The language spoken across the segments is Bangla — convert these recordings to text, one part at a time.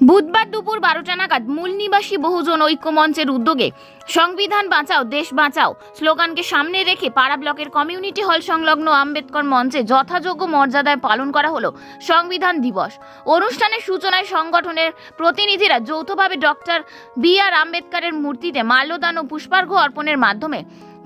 বুধবার দুপুর বারোটা নাগাদ মূল নিবাসী বহুজন ঐক্য মঞ্চের উদ্যোগে সংবিধান বাঁচাও, দেশ বাঁচাও স্লোগানকে সামনে রেখে পাড়া ব্লকের কমিউনিটি হল সংলগ্ন আম্বেদকর মঞ্চে যথাযোগ্য মর্যাদায় পালন করা হলো সংবিধান দিবস। অনুষ্ঠানের সূচনায় সংগঠনের প্রতিনিধিরা যৌথভাবে ডক্টর বি আর আম্বেদকরের মূর্তিতে মাল্যদান ও পুষ্পার্ঘ্য অর্পণের মাধ্যমে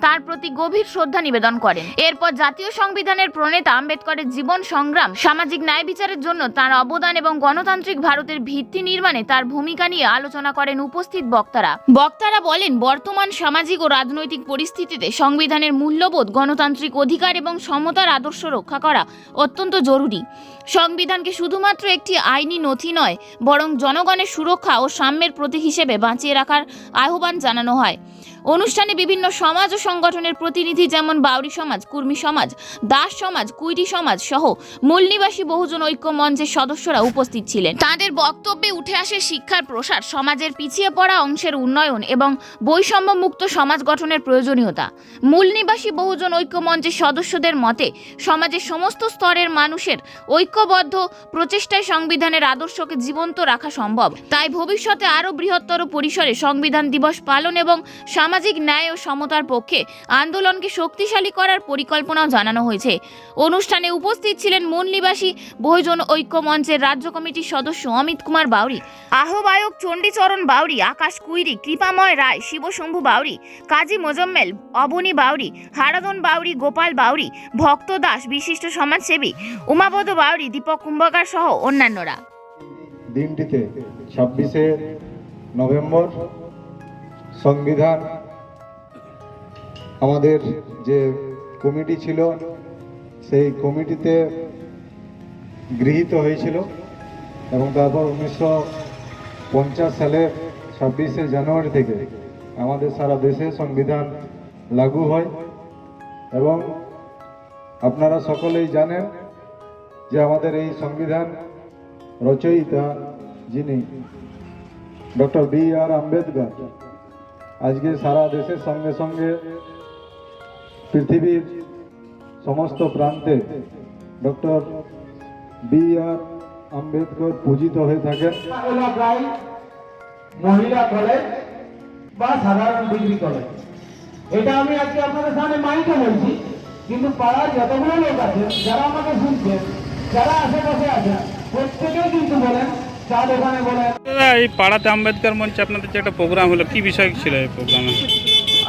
তার প্রতি গভীর শ্রদ্ধা নিবেদন করেন। এরপর জাতীয় সংবিধানের প্রণেতা আম্বেদকরের জীবন সংগ্রাম, সামাজিক ন্যায় বিচারের জন্য তার অবদান এবং গণতান্ত্রিক ভারতের ভিত্তি নির্মাণে তার ভূমিকা নিয়ে আলোচনা করেন উপস্থিত বক্তারা। বক্তারা বলেন, বর্তমান সামাজিক ও রাজনৈতিক পরিস্থিতিতে সংবিধানের মূল্যবোধ, গণতান্ত্রিক অধিকার এবং সমতার আদর্শ রক্ষা করা অত্যন্ত জরুরি। সংবিধানকে শুধুমাত্র একটি আইনি নথি নয়, বরং জনগণের সুরক্ষা ও সাম্যের প্রতীক হিসেবে বাঁচিয়ে রাখার আহ্বান জানানো হয়। অনুষ্ঠানে বিভিন্ন সমাজ ও সংগঠনের প্রতিনিধি যেমন বাউরি সমাজ, কুর্মী সমাজ, দাস সমাজ, কুইরি সমাজ সহ মূলনিবাসী বহুজন ঐক্য মঞ্চের সদস্যরা উপস্থিত ছিলেন। তাদের বক্তব্যে উঠে আসে শিক্ষার প্রসার, সমাজের পিছিয়ে পড়া অংশের উন্নয়ন এবং বৈষম্য মুক্ত সমাজ গঠনের প্রয়োজনীয়তা। মূলনিবাসী বহুজন ঐক্য মঞ্চের সদস্যদের মতে, সমাজের সমস্ত স্তরের মানুষের ঐক্যবদ্ধ প্রচেষ্টায় সংবিধানের আদর্শকে জীবন্ত রাখা সম্ভব। তাই ভবিষ্যতে আরও বৃহত্তর পরিসরে সংবিধান দিবস পালন এবং সামাজিক ন্যায় ও সমতার পক্ষে আন্দোলনকে শক্তিশালী করার পরিকল্পনাও জানানো হয়েছে। অনুষ্ঠানে উপস্থিত ছিলেন মূলনিবাসী বহুজন ঐক্য মঞ্চের রাজ্য কমিটির সদস্য অমিত কুমার বাউরি, আহ্বায়ক চণ্ডীচরণ বাউরি, আকাশ কুইরি, কৃপাময় রায়, শিবশম্ভু বাউরি, কাজী মোজম্মেল অবনী বাউরি হারাদন বাউরি, গোপাল বাউরি, ভক্ত দাস, বিশিষ্ট সমাজসেবী, উমাপদ বাউরি, দীপক কুম্ভকার সহ অন্যান্যরা। দিনটিতে ছাব্বিশে নভেম্বর সংবিধান। আমাদের যে কমিটি ছিল, সেই কমিটিতে গৃহীত হয়েছিল এবং তারপর উনিশশো পঞ্চাশ সালের ছাব্বিশে জানুয়ারি থেকে আমাদের সারা দেশে সংবিধান লাগু হয়। এবং আপনারা সকলেই জানেন যে আমাদের এই সংবিধান রচয়িতা যিনি ডক্টর বি আর আম্বেদকর আজকে সারা দেশের সঙ্গে সঙ্গে পৃথিবীর সমস্ত প্রান্তে ডক্টর বি আর আম্বেদকর পূজিত হয়ে থাকেন মহিলা কলেজ বা সাধারণ ডিগ্রি কলেজ এটা আমি আজকে আপনাদের সামনে মাইকে বলছি, কিন্তু পাড়ার যতগুলো লোক আছে, যারা আমাকে শুনছেন যারা আশেপাশে আছেন প্রত্যেকেই কিন্তু বলেন এই পাড়াতে আম্বেদকর মঞ্চে আপনাদের যে একটা প্রোগ্রাম হলো কি বিষয় ছিল এই প্রোগ্রামে?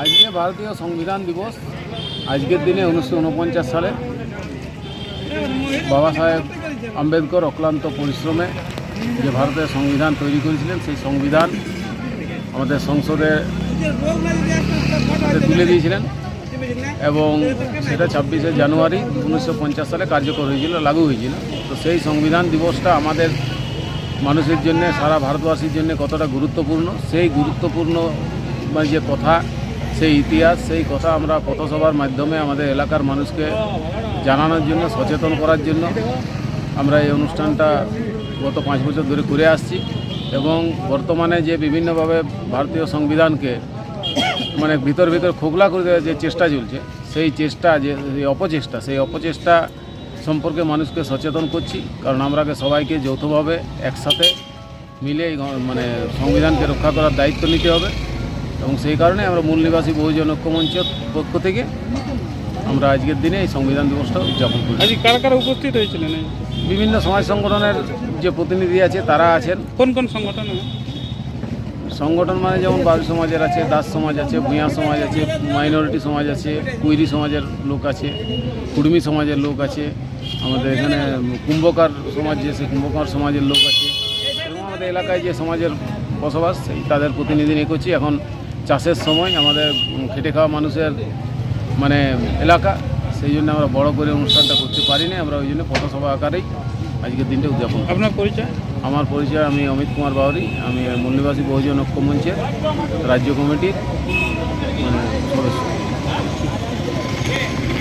আজকে ভারতীয় সংবিধান দিবস আজকের দিনে উনিশশো উনপঞ্চাশ সালে বাবা সাহেব আম্বেদকর অক্লান্ত পরিশ্রমে যে ভারতের সংবিধান তৈরি করেছিলেন সেই সংবিধান আমাদের সংসদে তুলে দিয়েছিলেন এবং সেটা ছাব্বিশে জানুয়ারি উনিশশো পঞ্চাশ সালে কার্যকর হয়েছিল লাগু হয়েছিল। তো সেই সংবিধান দিবসটা আমাদের মানুষের জন্য, সারা ভারতবাসীর জন্য কতটা গুরুত্বপূর্ণ? সেই গুরুত্বপূর্ণ মানে যে কথা, সেই ইতিহাস, সেই কথা আমরা পথসভার মাধ্যমে আমাদের এলাকার মানুষকে জানানোর জন্য, সচেতন করার জন্য আমরা এই অনুষ্ঠানটা গত পাঁচ বছর ধরে করে আসছি এবং বর্তমানে যে বিভিন্নভাবে ভারতীয় সংবিধানকে মানে ভিতর ভিতর খোকলা করে দেওয়ার যে চেষ্টা চলছে, সেই চেষ্টা যে অপচেষ্টা, সেই অপচেষ্টা সম্পর্কে মানুষকে সচেতন করছি কারণ আমরাকে সবাইকে যৌথভাবে একসাথে মিলে মানে সংবিধানকে রক্ষা করার দায়িত্ব নিতে হবে এবং সেই কারণে আমরা মূল নিবাসী বহুজন ঐক্যমঞ্চের পক্ষ থেকে আমরা আজকের দিনে এই সংবিধান দিবসটা উদযাপন করি কারা কারা উপস্থিত হয়েছিলেন? বিভিন্ন সমাজ সংগঠনের যে প্রতিনিধি আছে তারা আছেন। কোন কোন সংগঠন? সংগঠন মানে যেমন বাবু সমাজের আছে, দাস সমাজ আছে, ভূঁইয়া সমাজ আছে মাইনরিটি সমাজ আছে, কুইরি সমাজের লোক আছে কুর্মি সমাজের লোক আছে, আমাদের এখানে কুম্ভকার সমাজ যে সেই কুম্ভকার সমাজের লোক আছে। এবং আমাদের এলাকায় যে সমাজের বসবাস, সেই তাদের প্রতিনিধি নিয়ে করছি। এখন চাষের সময় আমাদের খেটে খাওয়া মানুষের মানে এলাকা, সেই জন্য আমরা বড় করে অনুষ্ঠানটা করতে পারিনি। আমরা ওই জন্য পথসভা আকারেই আজকের দিনটা উদযাপন আপনার পরিচয়? আমার পরিচয়, আমি অমিত কুমার বাউরি, আমি মূলনিবাসী বহুজন ঐক্য মঞ্চের রাজ্য কমিটির মানে সদস্য।